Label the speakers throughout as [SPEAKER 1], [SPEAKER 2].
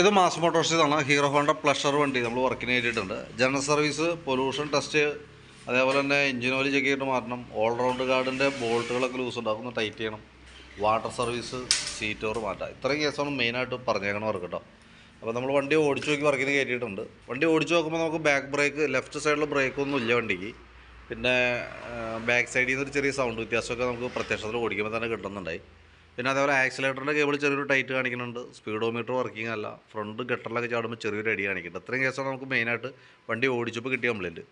[SPEAKER 1] ഇത് മാസ് മോട്ടോഴ്സിലാണ് Hero Honda Pleasure വണ്ടി നമ്മൾ വർക്കിന് കയറ്റിയിട്ടുണ്ട് ജനറൽ സർവീസ് പൊല്യൂഷൻ ടെസ്റ്റ് അതേപോലെ തന്നെ എഞ്ചിൻ ഓയിൽ ചെക്ക് ചെയ്തിട്ട് മാറ്റണം. ഓൾ റൗണ്ട് ഗാർഡിന്റെ ബോൾട്ടുകളൊക്കെ ലൂസ് ഉണ്ടാകും ടൈറ്റ് ചെയ്യണം. വാട്ടർ സർവീസ് സീറ്റ് ഓവർ മാറ്റാം. ഇത്രയും കേസാണ് മെയിനായിട്ട് പറഞ്ഞേക്കണം വർക്ക് കേട്ടോ അപ്പോൾ നമ്മൾ വണ്ടി ഓടിച്ചു നോക്കി വർക്കിന് കയറ്റിയിട്ടുണ്ട് വണ്ടി ഓടിച്ചു നോക്കുമ്പോൾ നമുക്ക് ബാക്ക് ബ്രേക്ക് ലെഫ്റ്റ് സൈഡിൽ ബ്രേക്കൊന്നും ഇല്ല വണ്ടിക്ക്. പിന്നെ ബാക്ക് സൈഡിൽ നിന്ന് ഒരു ചെറിയ സൗണ്ട് വ്യത്യാസമൊക്കെ നമുക്ക് പ്രത്യക്ഷത്തിൽ ഓടിക്കുമ്പോൾ തന്നെ കിട്ടുന്നുണ്ടായി. പിന്നെ അതേപോലെ ആക്സിലേറ്ററിന്റെ കേബിൾ ചെറിയൊരു ടൈറ്റ് കാണിക്കുന്നുണ്ട്. സ്പീഡോമീറ്റർ വർക്കിംഗ് അല്ല. ഫ്രണ്ട് ഗട്ടറിലൊക്കെ ചാടുമ്പോൾ ചെറിയൊരു അടി കാണിക്കുന്നുണ്ട്. അത്രയും കേസാണ് നമുക്ക് മെയിനായിട്ട് വണ്ടി ഓടിച്ചപ്പോൾ കിട്ടിയ കംപ്ലൈന്റ്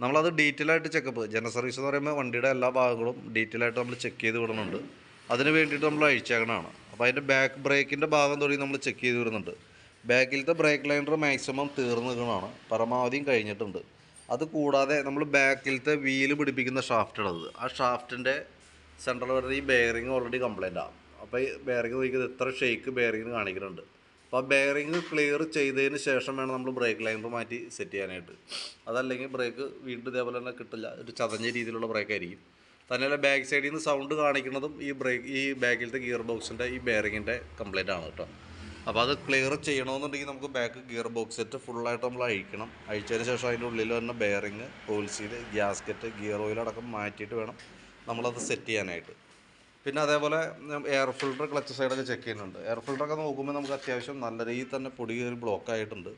[SPEAKER 1] നമ്മളത് ഡീറ്റെയിൽ ആയിട്ട് ചെക്കപ്പ് ജന സർവീസ് എന്ന് പറയുമ്പോൾ വണ്ടിയുടെ എല്ലാ ഭാഗങ്ങളും ഡീറ്റെയിൽ ആയിട്ട് നമ്മൾ ചെക്ക് ചെയ്ത് വിടുന്നുണ്ട്. അതിന് വേണ്ടിയിട്ട് നമ്മൾ അഴിച്ചേക്കണമാണ് അപ്പോൾ അതിന്റെ ബാക്ക് ബ്രേക്കിന്റെ ഭാഗം തുടങ്ങി നമ്മൾ ചെക്ക് ചെയ്ത് വിടുന്നുണ്ട്. ബാക്കിലത്തെ ബ്രേക്ക് ലൈനർ മാക്സിമം തീർന്നു നിൽക്കുന്നതാണ് പരമാവധിയും കഴിഞ്ഞിട്ടുണ്ട്. അത് കൂടാതെ നമ്മൾ ബാക്കിലത്തെ വീൽ പിടിപ്പിക്കുന്ന ഷാഫ്റ്റ് ഉള്ളത് ആ ഷാഫ്റ്റിന്റെ സെൻട്രൽ വരുന്ന ഈ ബെയറിങ് ഓൾറെഡി കംപ്ലൈന്റ് ആണ് അപ്പോൾ ഈ ബെയറിങ് നോക്കിയത് എത്ര ഷേക്ക് ബെയറിങ്ങിന് കാണിക്കുന്നുണ്ട്. അപ്പോൾ ബെയറിങ് ക്ലിയർ ചെയ്തതിന് ശേഷം വേണം നമ്മൾ ബ്രേക്ക് ലൈമ്പ് മാറ്റി സെറ്റ് ചെയ്യാനായിട്ട്. അതല്ലെങ്കിൽ ബ്രേക്ക് വീണ്ടും ഇതേപോലെ തന്നെ കിട്ടില്ല. ഒരു ചതഞ്ഞ രീതിയിലുള്ള ബ്രേക്ക് ആയിരിക്കും. തന്നെയല്ല ബാക്ക് സൈഡിൽ നിന്ന് സൗണ്ട് കാണിക്കുന്നതും ഈ ബ്രേക്ക് ഈ ബാക്കിലത്തെ ഗിയർ ബോക്സിന്റെ ഈ ബെയറിങ്ങിന്റെ കംപ്ലൈന്റ് ആണ് കേട്ടോ അപ്പോൾ അത് ക്ലിയർ ചെയ്യണമെന്നുണ്ടെങ്കിൽ നമുക്ക് ബാക്ക് ഗിയർ ബോക്സ് സെറ്റ് ഫുള്ളായിട്ട് നമ്മൾ അഴിക്കണം. അഴിച്ചതിന് ശേഷം അതിന്റെ ഉള്ളിൽ വരുന്ന bearing oil seal gasket gear oil അടക്കം മാറ്റിയിട്ട് വേണം നമ്മളത് സെറ്റ് ചെയ്യാനായിട്ട്. പിന്നെ അതേപോലെ എയർ ഫിൽട്ടർ ക്ലച്ച് സൈഡൊക്കെ ചെക്ക് ചെയ്യുന്നുണ്ട്. എയർ ഫിൽട്ടറൊക്കെ നോക്കുമ്പോൾ നമുക്ക് അത്യാവശ്യം നല്ല രീതിയിൽ തന്നെ പൊടി കയറി ബ്ലോക്ക് ആയിട്ടുണ്ട്.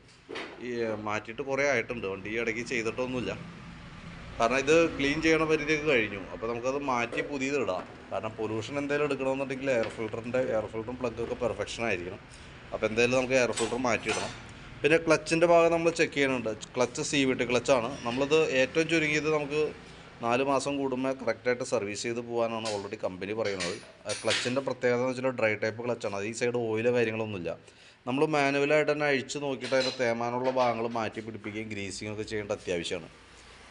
[SPEAKER 1] ഈ മാറ്റിയിട്ട് കുറേ ആയിട്ടുണ്ട്. വണ്ടി ഇടയ്ക്ക് ചെയ്തിട്ടൊന്നുമില്ല. കാരണം ഇത് ക്ലീൻ ചെയ്യണ പരിധിയൊക്കെ കഴിഞ്ഞു. അപ്പോൾ നമുക്കത് മാറ്റി പുതിയത് ഇടാം. കാരണം പൊല്യൂഷൻ എന്തെങ്കിലും എടുക്കണമെന്നുണ്ടെങ്കിൽ എയർ ഫിൽറ്ററിന്റെ എയർ ഫിൽട്ടറും പ്ലഗൊക്കെ പെർഫെക്ഷൻ ആയിരിക്കണം. അപ്പോൾ എന്തായാലും നമുക്ക് എയർ ഫിൽറ്റർ മാറ്റിയിടണം പിന്നെ ക്ലച്ചിന്റെ ഭാഗം നമ്മൾ ചെക്ക് ചെയ്യുന്നുണ്ട്. ക്ലച്ച് സി വിട്ട് ക്ലച്ചാണ് നമ്മളത് ഏറ്റവും ചുരുങ്ങിയത് നമുക്ക് നാല് മാസം കൂടുമ്പോൾ കറക്റ്റായിട്ട് സർവീസ് ചെയ്ത് പോകാനാണ് ഓൾറെഡി കമ്പനി പറയുന്നത്. ക്ലച്ചിന്റെ പ്രത്യേകത എന്ന് വെച്ചാൽ ഡ്രൈ ടൈപ്പ് ക്ലച്ചാണ് അത് ഈ സൈഡ് ഓയിലോ കാര്യങ്ങളൊന്നുമില്ല. നമ്മൾ മാനുവലായിട്ട് തന്നെ അഴിച്ച് നോക്കിയിട്ട് അതിന്റെ തേമാനുള്ള ഭാഗങ്ങൾ മാറ്റി പിടിപ്പിക്കുകയും ഗ്രീസിങ് ഒക്കെ ചെയ്യേണ്ട അത്യാവശ്യമാണ്.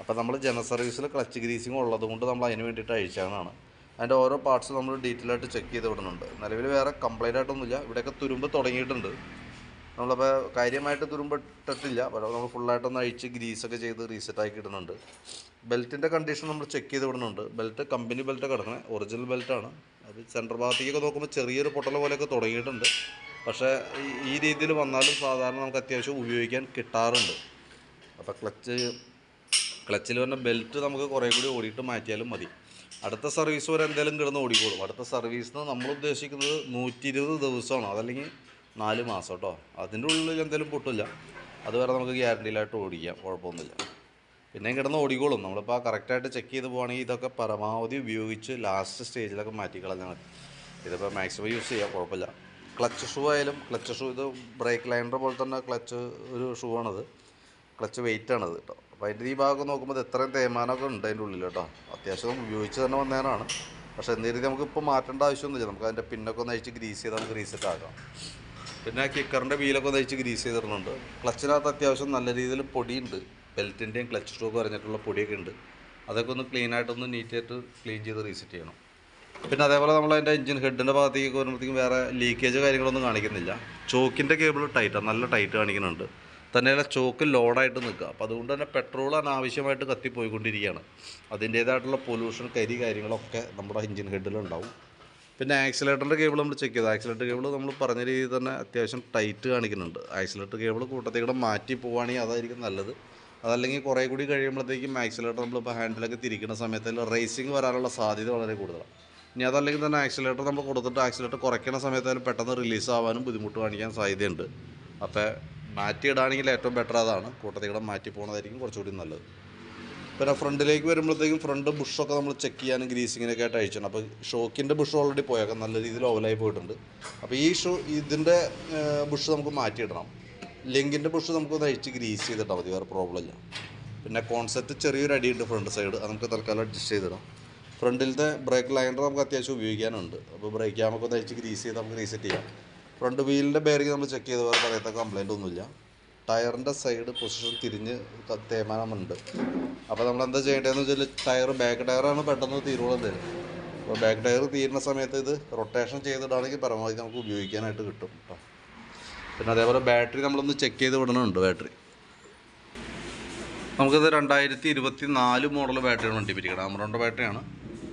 [SPEAKER 1] അപ്പോൾ നമ്മൾ ജനറൽ സർവീസിൽ ക്ലച്ച് ഗ്രീസിങ് ഉള്ളത് കൊണ്ട് നമ്മൾ അതിന് വേണ്ടിയിട്ട് അഴിച്ചാണ് അതിന്റെ ഓരോ പാർട്സ് നമ്മൾ ഡീറ്റെയിൽ ആയിട്ട് ചെക്ക് ചെയ്ത് വിടുന്നുണ്ട്. നിലവിൽ വേറെ കംപ്ലൈന്റ് ആയിട്ടൊന്നുമില്ല. ഇവിടെയൊക്കെ തുരുമ്പ് തുടങ്ങിയിട്ടുണ്ട്. നമ്മളപ്പോൾ കാര്യമായിട്ട് തുരുമ്പ് ഇട്ടിട്ടില്ല. പക്ഷേ നമ്മൾ ഫുള്ളായിട്ടൊന്ന് അഴിച്ച് ഗ്രീസൊക്കെ ചെയ്ത് റീസെറ്റ് ആക്കി ഇടുന്നുണ്ട്. ബെൽറ്റിന്റെ കണ്ടീഷൻ നമ്മൾ ചെക്ക് ചെയ്ത് വിടുന്നുണ്ട് ബെൽറ്റ് കമ്പനി ബെൽറ്റ് കിടക്കണേ. ഒറിജിനൽ ബെൽറ്റാണ് അത് സെന്റർ ഭാഗത്തേക്കൊക്കെ നോക്കുമ്പോൾ ചെറിയൊരു പൊട്ടൽ പോലെയൊക്കെ തുടങ്ങിയിട്ടുണ്ട്. പക്ഷേ ഈ- രീതിയിൽ വന്നാലും സാധാരണ നമുക്ക് അത്യാവശ്യം ഉപയോഗിക്കാൻ കിട്ടാറുണ്ട്. അപ്പോൾ ക്ലച്ച് ക്ലച്ചിൽ വരുന്ന ബെൽറ്റ് നമുക്ക് കുറേ കൂടി ഓടിയിട്ട് മാറ്റിയാലും മതി. അടുത്ത സർവീസ് വരെ എന്തെങ്കിലും കിടന്ന് ഓടിക്കോളും. അടുത്ത സർവീസിന് നമ്മൾ ഉദ്ദേശിക്കുന്നത് നൂറ്റി ഇരുപത് ദിവസമാണ്. അതല്ലെങ്കിൽ നാല് മാസം കേട്ടോ. അതിന്റെ ഉള്ളിൽ എന്തെങ്കിലും പൊട്ടില്ല. അതുവരെ നമുക്ക് ഗ്യാരണ്ടിയിലായിട്ട് ഓടിക്കാം. കുഴപ്പമൊന്നുമില്ല. പിന്നെയും കിടന്ന് ഓടിക്കോളും. നമ്മളിപ്പോൾ കറക്റ്റായിട്ട് ചെക്ക് ചെയ്ത് പോവുകയാണെങ്കിൽ ഇതൊക്കെ പരമാവധി ഉപയോഗിച്ച് ലാസ്റ്റ് സ്റ്റേജിലൊക്കെ മാറ്റി കളഞ്ഞാൽ മതി. ഇതിപ്പോൾ മാക്സിമം യൂസ് ചെയ്യാം കുഴപ്പമില്ല. ക്ലച്ച് ഷൂ ആയാലും ക്ലച്ച് ഷൂ ഇത് ബ്രേക്ക് ലൈനർ പോലെ തന്നെ ക്ലച്ച് ഒരു ഷൂ ആണത്. ക്ലച്ച് വെയിറ്റ് ആണത് കേട്ടോ അപ്പോൾ അതിന്റെ ഈ ഭാഗം നോക്കുമ്പോൾ എത്രയും തേമാനമൊക്കെ ഉണ്ട് അതിന്റെ ഉള്ളിൽ കേട്ടോ അത്യാവശ്യം ഉപയോഗിച്ച് തന്നെ വന്നേനാണ് പക്ഷേ എന്ത് നമുക്ക് ഇപ്പോൾ മാറ്റേണ്ട ആവശ്യമൊന്നുമില്ല. നമുക്ക് അതിന്റെ പിന്നൊക്കെ ഒന്ന് അഴിച്ച് ഗ്രീസ് ചെയ്താൽ നമുക്ക് റീസെറ്റ് ആക്കാം. പിന്നെ കിക്കറിന്റെ വീലൊക്കെ ഒന്ന് അഴിച്ച് ഗ്രീസ് ചെയ്തിടുന്നുണ്ട്. ക്ലച്ചിനകത്ത് അത്യാവശ്യം നല്ല രീതിയിൽ പൊടിയുണ്ട്. ബെൽറ്റിന്റെയും ക്ലച്ച് സ്ട്രോക്ക് പറഞ്ഞിട്ടുള്ള പൊടിയൊക്കെ ഉണ്ട്. അതൊക്കെ ഒന്ന് ക്ലീൻ ആയിട്ടൊന്ന് നീറ്റായിട്ട് ക്ലീൻ ചെയ്ത് റീസെറ്റ് ചെയ്യണം. പിന്നെ അതേപോലെ നമ്മൾ അതിന്റെ എഞ്ചിൻ ഹെഡിന്റെ ഭാഗത്തേക്ക് വരുമ്പോഴത്തേക്കും വേറെ ലീക്കേജ് കാര്യങ്ങളൊന്നും കാണിക്കുന്നില്ല. ചോക്കിന്റെ കേബിൾ ടൈറ്റാണ് നല്ല ടൈറ്റ് കാണിക്കുന്നുണ്ട്. തന്നെയല്ല ചോക്ക് ലോഡായിട്ട് നിൽക്കുക. അപ്പോൾ അതുകൊണ്ട് തന്നെ പെട്രോൾ അനാവശ്യമായിട്ട് കത്തിപ്പോയിക്കൊണ്ടിരിക്കുകയാണ്. അതിന്റേതായിട്ടുള്ള പൊല്യൂഷൻ കരി കാര്യങ്ങളൊക്കെ നമ്മുടെ എഞ്ചിൻ ഹെഡിലുണ്ടാവും പിന്നെ ആക്സിലേറ്ററിന്റെ കേബിൾ നമ്മൾ ചെക്ക് ചെയ്തു. ആക്സിലേറ്റർ കേബിൾ നമ്മൾ പറഞ്ഞ രീതിയിൽ തന്നെ അത്യാവശ്യം ടൈറ്റ് കാണിക്കുന്നുണ്ട്. ആക്സിലേറ്റർ കേബിൾ കൂട്ടത്തേക്കൂടെ മാറ്റി പോവുകയാണെങ്കിൽ അതായിരിക്കും നല്ലത്. അതല്ലെങ്കിൽ കുറേ കൂടി കഴിയുമ്പോഴത്തേക്കും ആക്സിലേറ്റർ നമ്മളിപ്പോൾ ഹാൻഡിലൊക്കെ തിരിക്കുന്ന സമയത്ത് റേസിംഗ് വരാനുള്ള സാധ്യത വളരെ കൂടുതലാണ്. ഇനി അതല്ലെങ്കിൽ തന്നെ ആക്സിലേറ്റർ നമ്മൾ കൊടുത്തിട്ട് ആക്സിലേറ്റർ കുറയ്ക്കുന്ന സമയത്തായാലും പെട്ടെന്ന് റിലീസ് ആവാനും ബുദ്ധിമുട്ട് കാണിക്കാൻ സാധ്യതയുണ്ട്. അപ്പോൾ മാറ്റിയിടാണെങ്കിൽ ഏറ്റവും ബെറ്റർ അതാണ്. കൂട്ടത്തികൂടെ മാറ്റി പോകുന്നതായിരിക്കും കുറച്ചുകൂടി നല്ലത്. പിന്നെ ഫ്രണ്ടിലേക്ക് വരുമ്പോഴത്തേക്കും ഫ്രണ്ട് ബുഷൊക്കെ നമ്മൾ ചെക്ക് ചെയ്യാനും ഗ്രീസിങ്ങിനൊക്കെ ആയിട്ട് അയച്ചിട്ടുണ്ട് അപ്പോൾ ഷോക്കിന്റെ ബുഷ് ഓൾറെഡി പോയേക്കാം നല്ല രീതിയിൽ ഓവലായി പോയിട്ടുണ്ട്. അപ്പോൾ ഈ ഷോ ഇതിന്റെ ബുഷ് നമുക്ക് മാറ്റിയിടണം. ലെങ്കിന്റെ ബുഷ് നമുക്കൊന്ന് അഴിച്ച് ഗ്രീസ് ചെയ്തിട്ടാൽ മതി വേറെ പ്രോബ്ലം ഇല്ല. പിന്നെ കോൺസെപ്റ്റ് ചെറിയൊരു അടിയുണ്ട് ഫ്രണ്ട് സൈഡ് അത് നമുക്ക് തൽക്കാലം അഡ്ജസ്റ്റ് ചെയ്തിടാം. ഫ്രണ്ടിലത്തെ ബ്രേക്ക് ലൈനർ നമുക്ക് അത്യാവശ്യം ഉപയോഗിക്കാനുണ്ട്. അപ്പോൾ ബ്രേക്ക് ക്യാമൊക്കെ ഒന്ന് അഴിച്ച് ഗ്രീസ് ചെയ്ത് നമുക്ക് റീസെറ്റ് ചെയ്യാം. ഫ്രണ്ട് വീലിന്റെ ബെയറിങ് നമ്മൾ ചെക്ക് ചെയ്ത് വേറെ പറയത്ത കംപ്ലൈന്റ് ഒന്നുമില്ല. ടയറിന്റെ സൈഡ് പൊസിഷൻ തിരിഞ്ഞ് തേമാനമുണ്ട്. അപ്പോൾ നമ്മൾ എന്താ ചെയ്യേണ്ടതെന്ന് വെച്ചാൽ ടയർ ബാക്ക് ടയറാണ് പെട്ടെന്ന് തീരുവോളം തരും. അപ്പോൾ ബാക്ക് ടയർ തീരുന്ന സമയത്ത് ഇത് റൊട്ടേഷൻ ചെയ്തിട്ടാണെങ്കിൽ പരമാവധി നമുക്ക് ഉപയോഗിക്കാനായിട്ട് കിട്ടും കേട്ടോ പിന്നെ അതേപോലെ ബാറ്ററി നമ്മളൊന്ന് ചെക്ക് ചെയ്ത് വിടണമുണ്ട് ബാറ്ററി. നമുക്കിത് രണ്ടായിരത്തി ഇരുപത്തി നാല് മോഡൽ ബാറ്ററിയാണ് വണ്ടി പിരിക്കണം അമറോണ്ട ബാറ്ററിയാണ്.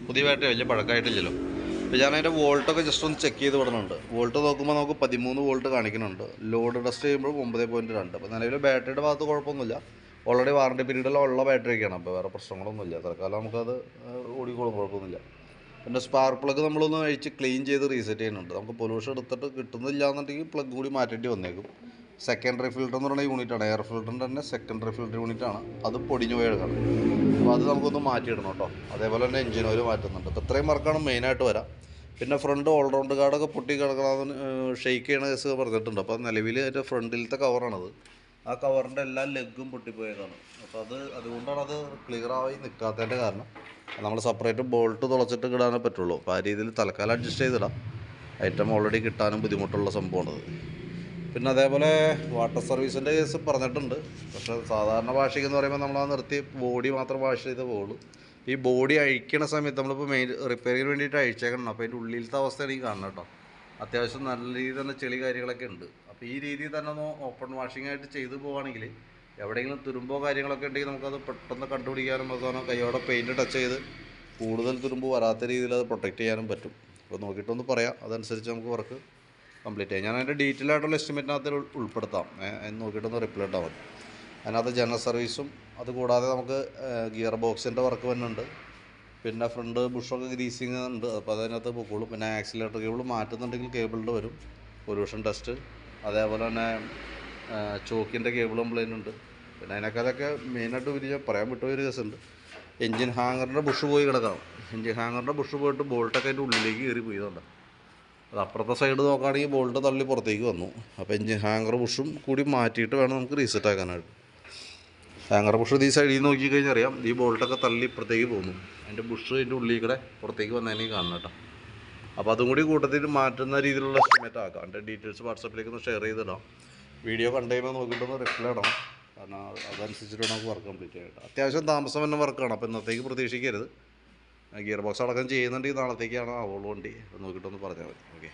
[SPEAKER 1] പുതിയ ബാറ്ററി വലിയ പഴക്കമായിട്ടില്ലല്ലോ. അപ്പോൾ ഞാൻ അതിന്റെ വോൾട്ടൊക്കെ ജസ്റ്റ് ഒന്ന് ചെക്ക് ചെയ്ത് വിടണുണ്ട്. വോൾട്ട് നോക്കുമ്പോൾ നമുക്ക് പതിമൂന്ന് വോൾട്ട് കാണിക്കുന്നുണ്ട്. ലോഡ് ടെസ്റ്റ് ചെയ്യുമ്പോൾ ഒമ്പത് പോയിന്റ് രണ്ട്. അപ്പോൾ നിലവിൽ ബാറ്ററിയുടെ ഭാഗത്ത് കുഴപ്പമൊന്നുമില്ല. ഓൾറെഡി വാറണ്ടി പീരീഡിലുള്ള ബാറ്ററിയൊക്കെയാണ് അപ്പോൾ വേറെ പ്രശ്നങ്ങളൊന്നുമില്ല. തൽക്കാലം നമുക്കത് ഓടിക്കോളും. കുഴപ്പമൊന്നുമില്ല. പിന്നെ സ്പാർക്ക് പ്ലഗ് നമ്മളൊന്ന് അഴിച്ച് ക്ലീൻ ചെയ്ത് റീസെറ്റ് ചെയ്യുന്നുണ്ട്. നമുക്ക് പൊല്യൂഷൻ എടുത്തിട്ട് കിട്ടുന്നില്ല എന്നുണ്ടെങ്കിൽ പ്ലഗ് കൂടി മാറ്റേണ്ടി വന്നേക്കും. സെക്കൻഡറി ഫിൽറ്റർ എന്ന് പറയുന്ന യൂണിറ്റാണ് എയർ ഫിൽറ്ററിന്റെ തന്നെ സെക്കൻഡറി ഫിൽറ്റർ യൂണിറ്റ് ആണ്. അത് പൊടിഞ്ഞു പോയതാണ് അപ്പോൾ അത് നമുക്കൊന്ന് മാറ്റിയിടണം കേട്ടോ. അതേപോലെ തന്നെ എഞ്ചിൻ ഓയിൽ മാറ്റുന്നുണ്ട്. അപ്പോൾ ഇത്രയും വർക്കാണ് മെയിനായിട്ട് വരാം. പിന്നെ ഫ്രണ്ട് ഓൾറൗണ്ട് കാർഡൊക്കെ പൊട്ടി കിടക്കണമെന്ന് ഷെയ്ക്ക് ചെയ്യണ കേസ് പറഞ്ഞിട്ടുണ്ട്. അപ്പോൾ നിലവിൽ അതിന്റെ ഫ്രണ്ടിലത്തെ കവറാണത് ആ കവറിന്റെ എല്ലാ ലെഗും പൊട്ടിപ്പോയതാണ്. അപ്പോൾ അത് അതുകൊണ്ടാണ് അത് ക്ലിയർ ആയി നിൽക്കാത്തതിന്റെ കാരണം. നമ്മൾ സെപ്പറേറ്റ് ബോൾട്ട് തുളച്ചിട്ട് കിടാനേ പറ്റുള്ളൂ. അപ്പോൾ ആ രീതിയിൽ തൽക്കാലം അഡ്ജസ്റ്റ് ചെയ്തിടാം. ഐറ്റം ഓൾറെഡി കിട്ടാനും ബുദ്ധിമുട്ടുള്ള സംഭവമാണത് പിന്നെ അതേപോലെ വാട്ടർ സർവീസിന്റെ കേസ് പറഞ്ഞിട്ടുണ്ട്. പക്ഷേ സാധാരണ വാഷിംഗ് എന്ന് പറയുമ്പോൾ നമ്മൾ ആ നിർത്തി ബോഡി മാത്രം വാഷ് ചെയ്ത് പോകുള്ളൂ ഈ ബോഡി അഴിക്കണ സമയത്ത് നമ്മളിപ്പോൾ മെയിൻ റിപ്പയറിന് വേണ്ടിയിട്ട് അഴിച്ചേക്കണം അപ്പോൾ അതിന്റെ ഉള്ളിലത്തെ അവസ്ഥ എനിക്ക് കാണണം കേട്ടോ. അത്യാവശ്യം നല്ല രീതിയിൽ തന്നെ ചെളി കാര്യങ്ങളൊക്കെ ഉണ്ട്. അപ്പോൾ ഈ രീതിയിൽ തന്നെ ഒന്ന് ഓപ്പൺ വാഷിംഗ് ആയിട്ട് ചെയ്തു പോവുകയാണെങ്കിൽ എവിടെയെങ്കിലും തുരുമ്പോ കാര്യങ്ങളൊക്കെ ഉണ്ടെങ്കിൽ നമുക്കത് പെട്ടെന്ന് കണ്ടുപിടിക്കാനും അവസാനം കൈയോടെ പെയിന്റ് ടച്ച് ചെയ്ത് കൂടുതൽ തുരുമ്പ് വരാത്ത രീതിയിൽ അത് പ്രൊട്ടക്റ്റ് ചെയ്യാനും പറ്റും. അപ്പോൾ നോക്കിയിട്ടൊന്ന് പറയാം. അതനുസരിച്ച് നമുക്ക് വർക്ക് കംപ്ലീറ്റ് ചെയ്യാം. ഞാൻ അതിന്റെ ഡീറ്റെയിൽ ആയിട്ടുള്ള എസ്റ്റിമേറ്റിനകത്ത് ഉൾപ്പെടുത്താം. നോക്കിയിട്ടൊന്ന് റിപ്ലൈ ഇട്ടാൽ മതി. അതിനകത്ത് ജനറൽ സർവീസും അതുകൂടാതെ നമുക്ക് ഗിയർ ബോക്സിന്റെ വർക്ക് വരുന്നുണ്ട്. പിന്നെ ഫ്രണ്ട് ബുഷൊക്കെ ഗ്രീസിങ് ഉണ്ട്. അപ്പോൾ അതിനകത്ത് പൊക്കോളും. പിന്നെ ആക്സിലേറ്റർ കേബിൾ മാറ്റുന്നുണ്ടെങ്കിൽ കേബിളിന്റെ വരും. പൊല്യൂഷൻ ടെസ്റ്റ് അതേപോലെ തന്നെ ചോക്കിന്റെ കേബിൾ കംപ്ലൈന്റ് ഉണ്ട് പിന്നെ അതിനേക്കാളൊക്കെ മെയിനായിട്ട് ഞാൻ പറയാൻ വിട്ട ഒരു കേസുണ്ട് എൻജിൻ ഹാങ്ങറിന്റെ ബുഷ് പോയി കിടക്കാം എൻജിൻ ഹാങ്ങറിന്റെ ബുഷ് പോയിട്ട് ബോൾട്ടൊക്കെ അതിന്റെ ഉള്ളിലേക്ക് കയറി പോയതുകൊണ്ട് അത് അപ്പുറത്തെ സൈഡ് നോക്കുകയാണെങ്കിൽ ബോൾട്ട് തള്ളി പുറത്തേക്ക് വന്നു. അപ്പോൾ എൻജിൻ ഹാങ്ങർ ബുഷും കൂടി മാറ്റിയിട്ട് വേണം നമുക്ക് റീസെറ്റ് ആക്കാനായിട്ട്. ഹാങ്ങർ ബുഷ് ഈ സൈഡിൽ നിന്ന് നോക്കി കഴിഞ്ഞാൽ അറിയാം. ഈ ബോൾട്ടൊക്കെ തള്ളി ഇപ്പുറത്തേക്ക് പോകുന്നു. അതിന്റെ ബുഷ് അതിന്റെ ഉള്ളിൽ കൂടെ പുറത്തേക്ക് വന്നതിനെ കാണണം കേട്ടോ. അപ്പോൾ അതും കൂടി കൂട്ടത്തിൽ മാറ്റുന്ന രീതിയിലുള്ള എസ്റ്റിമേറ്റ് ആക്കാം. അതിന്റെ ഡീറ്റെയിൽസ് വാട്സപ്പിലേക്ക് ഒന്ന് ഷെയർ ചെയ്തിടാം. വീഡിയോ കണ്ടു കഴിയുമ്പോൾ നോക്കിയിട്ടൊന്ന് റിപ്ലൈ ഇടണം. കാരണം അതനുസരിച്ചിട്ട് നമുക്ക് വർക്ക് കംപ്ലീറ്റ് ചെയ്യട്ടെ അത്യാവശ്യം താമസം തന്നെ വർക്കാണ് അപ്പോൾ ഇന്നത്തേക്ക് പ്രതീക്ഷിക്കരുത്. ഗിയർ ബോക്സ് അടക്കം ചെയ്യുന്നുണ്ടെങ്കിൽ നാളത്തേക്കാണ് ആവുള്ളൂ വണ്ടി. നോക്കിയിട്ടൊന്ന് പറഞ്ഞാൽ മതി. ഓക്കെ